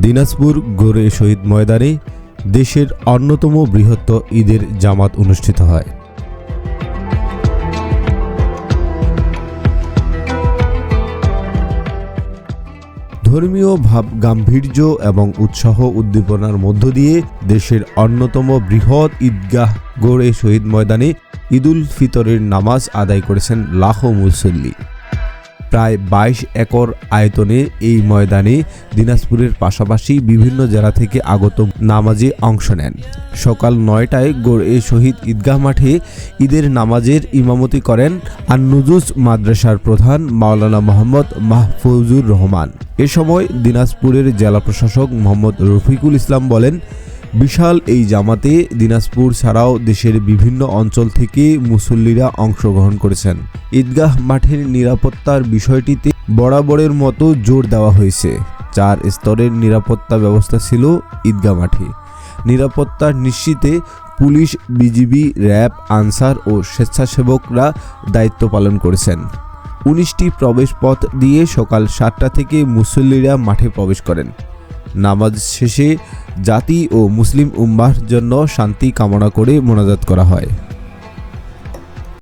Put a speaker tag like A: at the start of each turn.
A: দিনাজপুর গোরে শহীদ ময়দানে দেশের অন্যতম বৃহত্তর ঈদের জামাত অনুষ্ঠিত হয়। ধর্মীয় ভাব গাম্ভীর্য এবং উৎসাহ উদ্দীপনার মধ্য দিয়ে দেশের অন্যতম বৃহৎ ঈদগাহ গড়ে শহীদ ময়দানে ঈদুল ফিতরের নামাজ আদায় করেছেন লাখো মুসল্লি। প্রায় বাইশ একর আয়তনে এই ময়দানে দিনাজপুরের পাশাপাশি বিভিন্ন জেলা থেকে আগত নামাজে অংশ নেন। সকাল নয়টায় গড়ে শহীদ ঈদগাহ মাঠে ঈদের নামাজের ইমামতি করেন আন্নুজুস মাদ্রাসার প্রধান মাওলানা মোহাম্মদ মাহফুজুর রহমান। এ সময় দিনাজপুরের জেলা প্রশাসক মোহাম্মদ রফিকুল ইসলাম বলেন বিশাল এই জামাতে দিনাজপুর ছাড়াও দেশের বিভিন্ন অঞ্চল থেকে মুসল্লিরা অংশগ্রহণ করেছেন। ঈদগাহ মাঠের নিরাপত্তার বিষয়টিতে বরাবরের মতো জোর দেওয়া হয়েছে। চার স্তরের নিরাপত্তা ব্যবস্থা ছিল ঈদগাহ মাঠে। নিরাপত্তা নিশ্চিতে পুলিশ, বিজিবি, র্যাব, আনসার ও স্বেচ্ছাসেবকরা দায়িত্ব পালন করেছেন। উনিশটি প্রবেশ পথ দিয়ে সকাল সাতটা থেকে মুসল্লিরা মাঠে প্রবেশ করেন। নামাজ শেষে জাতি ও মুসলিম উম্মাহর জন্য শান্তি কামনা করে মোনাজাত করা হয়।